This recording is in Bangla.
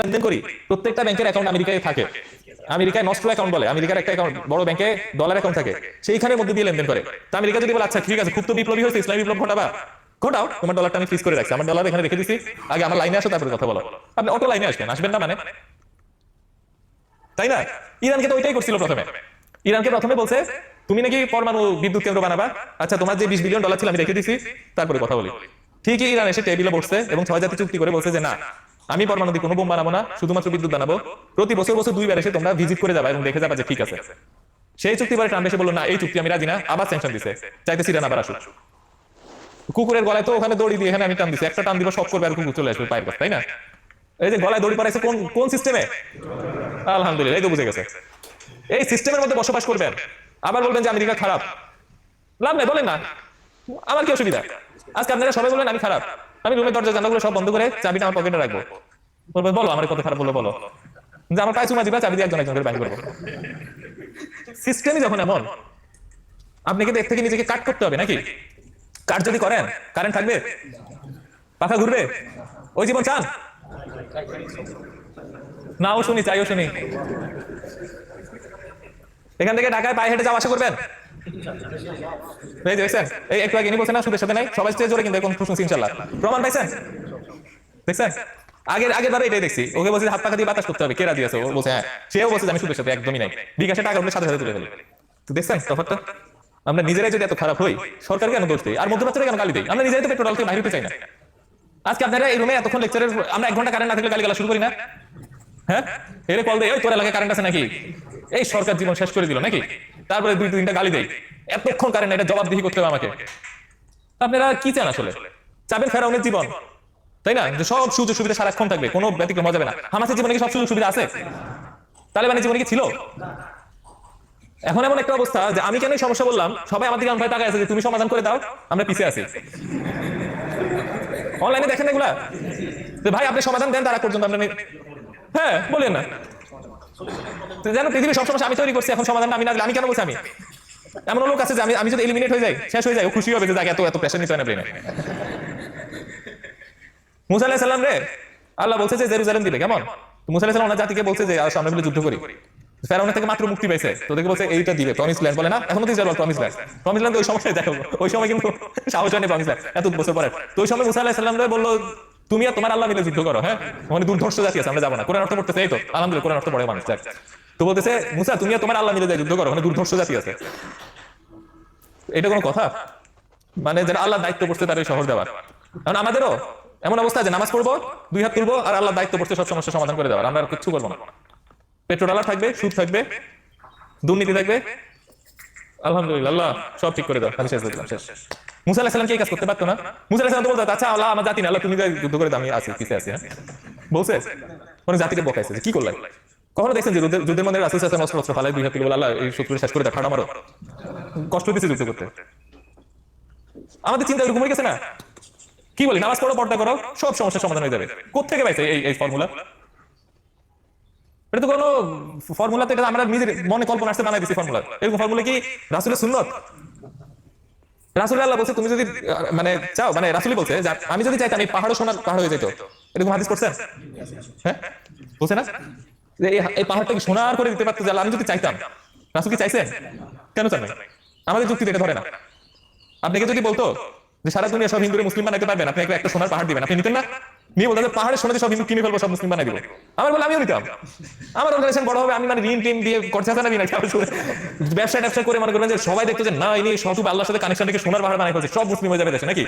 লেনদেন করি, প্রত্যেকটা ব্যাংকের অ্যাকাউন্ট আমেরিকায় থাকে। আমেরিকায় নষ্ট অ্যাকাউন্ট বলে, আমেরিকার একটা অ্যাকাউন্ট বড় ব্যাংকে ডলার অ্যাকাউন্ট থাকে। সেইখানের মধ্যে দিয়ে লেনদেন করে। তা আমেরিকা যদি বলে আচ্ছা ঠিক আছে, খুব তো বিপ্লবী হয়েছে, ইসলামী বিপ্লব ঘটাবা। ঘটাও, তোমার ডলারটা আমি ফিক্স করে রাখছি। আমার ডলার এখানে রেখে দিছি। আগে আমার লাইনে আসো, তারপরে কথা বলো। আপনি অটো লাইনে আসবেন আসবেন না মানে? তাই না? ইরানকে তো ওইটাই করছিল প্রথমে। ইরানকে প্রথমে বলছে, তুমি নাকি পরমাণু বিদ্যুৎ কেন্দ্র বানাবা? আচ্ছা তোমার যে বিশ বিলিয়ন ডলার ছিল, আমি রেখে দিছি। তারপরে কথা বলি। ঠিকই ইরান এসে টেবিলে বসছে এবং ছয় জাতি চুক্তি করে বলছে যে, না আমি পরমাণু দিয়ে কোনো বোম বানাবো না, শুধুমাত্র বিদ্যুৎ বানাবো। প্রতি বছর বছর দুইবার এসে তোমরা ভিজিট করে যাবা এবং দেখে যাবা যে ঠিক আছে। সেই চুক্তি পরে ট্রাম্প এসে বলল, না, এই চুক্তি আমি রাজি না, আবার স্যাংশন দিছে। চাইতেছি ইরান আবার আসুক। কুকুরের গলায় তো ওখানে দড়ি দিয়ে এখানে আমি টান দিছি। একটা টান দিব সব করবে আর কুকুর চলে আসবে পায়ের কাছে, তাই না? এই যে গলায় দড়ি পড়াইছে কোন কোন সিস্টেমে আলহামদুলিল্লাহ, এই তো বুঝে গেছে। এই সিস্টেমের মধ্যে বসবাস করবেন। আবার বলবেন যে আমেরিকা খারাপ। লাভ নাই, বলেন না। আমার কি অসুবিধা? আজকে আপনারা সবাই বলবেন আমি খারাপ। আমি রুমের দরজা জানাগুলো সব বন্ধ করে চাবিটা আমার পকেটে রাখব। বলবেন বলো, আমার কত খারাপ বলো বলো। যে আমার পায়ে চুমা দিবা, চাবি দিয়ে একজন একজন করে বাইর করব। সিস্টেমই যখন এমন আপনি কিন্তু এর থেকে নিজেকে কাট করতে হবে নাকি? কাট যদি করেন, কারেন্ট থাকবে? পাখা ঘুরবে? ওই জীবন চান? নাও শুনি, চাইও শুনি। এখান থেকে ঢাকায় পায়ে হেঁটে যাওয়া আশা করবেন? এই দেখছেন, এই একটু আগে ইনি বলছেন সাথে নাই? সবাই স্টেজ কিন্তু এখন ইনশাল্লাহ। প্রমাণ পাইছেন? দেখছেন? এটাই দেখছি। ওকে হাত দিয়ে বাতাস করতে হবে কে রাজি আছে ও বলছে হ্যাঁ। সেও বলছে আমি সুদের সাথে একদমই নাই। বিকাশে টাকা উঠলে সাথে সাথে তুলে ফেলি। তো দেখছেন তফাৎটা? আমরা নিজেরাই যদি এত খারাপ হই, সরকার কেন দোষ দিই আর মধ্যপ্রাচ্যরা কেন গালি দিই আমরা নিজেরাই তো পেট্রোল থেকে বাইরে চাই না। আজকে আপনারা এই রুমে এতক্ষণ লেকচারের আমরা এক ঘণ্টা কারেন্ট না থাকলে গালি গালা শুরু করি না? হ্যাঁ? এরে কল দেয় তোর এলাকায় কারেন্ট আছে নাকি? এই সরকার জীবন শেষ করে দিল নাকি? তারপরে দুই, তিনটা গালি দেয়। এতক্ষণ কারেন্ট এটা জবাবদিহি করতে হবে আমাকে। আপনারা কি চান আসলে? চাবেন ফেরাউনের জীবন। তাই না? যে সব সুযোগ সুবিধা সারাক্ষণ থাকবে, কোনো ব্যতিক্রম যাবে না। হামাসের জীবনে কি সব সুযোগ সুবিধা আছে? তালেবানের জীবনে কি ছিল? এখন এমন একটা অবস্থা যে আমি কেন সমস্যা বললাম, সবাই আমার দিকে আমার তাকায় আছে যে তুমি সমাধান করে দাও, আমরা পিছিয়ে আছি। অনলাইনে দেখেন এগুলা? ভাই, আপনি সমাধান দেন তারা পর্যন্ত আমরা হ্যাঁ বলেন না। তো যেন পৃথিবীর সব সমস্যা আমি তৈরি করছি, এখন সমাধান আমি না আমি কেন বলছি আমি? এমন লোক আছে যে আমি আমি যদি এলিমিনেট হয়ে যাই, শেষ হয়ে যায় ও খুশি হবে যে যাকে এত এত প্রেশার নিতে হয় না ব্রেনে মুসা আলাইহিস সালাম রে, আল্লাহ বলছে যে জেরুজালেম দিবে, কেমন? মুসা আলাইহিস সালাম ওনার জাতিকে বলছে যে আমরা মিলে যুদ্ধ করি। ফেরাউনের থেকে মাত্র মুক্তি পাইছে। তো দেখে বলছে এইটা দিবে প্রমিস ল্যান্ড বলে না? এখন তো Israel promise land promise land ওই সময় দেখো ওই সময় কিন্তু সাহস হয়নি প্রমিস ল্যান্ড এত বছর পরে। তো ওই সময় মুসা আলাইহিস সালাম রে বলল তুমি আর তোমার আল্লাহ মিলে যুদ্ধ করো হ্যাঁ? মানে দুর্ধর্ষ জাতি আছে, আমরা যাব না। কোরআন অর্থ পড়তেছে, এই তো। আলহামদুলিল্লাহ, কোরআন অর্থ পড়ে মানুষ, যাক। তো বলতেছে, মুসা, তুমি আর তোমার আল্লাহ মিলে যায় যুদ্ধ করো মানে দুর্ধর্ষ জাতি আছে। এটা কোনো কথা? মানে যারা আল্লাহ দায়িত্ব পড়ছে তাদের শহর দেওয়ার কারণ আমাদেরও এমন অবস্থা যে নামাজ পড়ব, দুই হাত তুলবো, আর আল্লাহ দায়িত্ব পড়ছে সব সমস্যা সমাধান করে দেওয়ার। আমরা কিচ্ছু করব না। পেট্রোল ডালার থাকবে, সুদ থাকবে, দুর্নীতি থাকবে। আলহামদুলিল্লাহ, আল্লাহ সব ঠিক করে দাও খালি শেষ দেখলাম শেষ। মুসা আলাহিসাম কি কাজ করতে পারতো না? মুসা আলাহিসাম তো বলতো আচ্ছা আল্লাহ আমার জাতি না, আল্লাহ তুমি যুদ্ধ করে হ্যাঁ? বলছে? মানে জাতিকে বকাইছে কি কখনো দেখছেন যে যুদ্ধের- মধ্যে রাসুল সাল্লাল্লাহু অস্ত্র অস্ত্র ফালাই দুই হাত আল্লাহ, এই শত্রু শেষ করে কষ্ট দিচ্ছে যুদ্ধ করতে। আমাদের চিন্তা এরকম হয়ে গেছে না? কি বলি, নামাজ পড়ো, পর্দা করো, সব সমস্যার সমাধান হয়ে যাবে। কোথেকে পাইছে এই এই ফর্মুলা এটা তো কোনো ফর্মুলাতে এটা আমরা নিজের মনে কল্পনা আসতে বানাই দিছি ফর্মুলা এরকম ফর্মুলা কি রাসুলের সুন্নত? বলছে, তুমি যদি মানে চাও মানে রাসুলি বলছে আমি যদি চাইতাম এই পাহাড়ও সোনার পাহাড় হয়ে যেত এরকম হাদিস করছেন হ্যাঁ? বলছে না? যে এই- পাহাড়টাকে সোনার করে দিতে পারতো? আমি যদি চাইতাম, রাসুল কি চাইছে? কেন চান? আমাদের যুক্তি দেখে ধরে না। আপনাকে যদি বলতো যে সারা দুনিয়া সব হিন্দুরে মুসলিম বানাইতে পারবেন, আপনি একটা সোনার পাহাড় দিবেন, আপনি নিতেন না? নিয়ে বলতেন পাহাড়ে সব হিন্দু কিনে ফেলব, সব মুসলিম বানাই আমার বলে আমিও নিতাম। আমার অর্গানাইজেশন বড় হবে, আমি মানে ঋণ দিয়ে করছে না ব্যবসা ট্যাবসা করে মনে করবেন যে সবাই দেখতো যে, না, এই সব আল্লাহর সাথে কানেকশন থেকে সোনার পাহাড় বানাই সব মুসলিম হয়ে যাবে দেশে নাকি?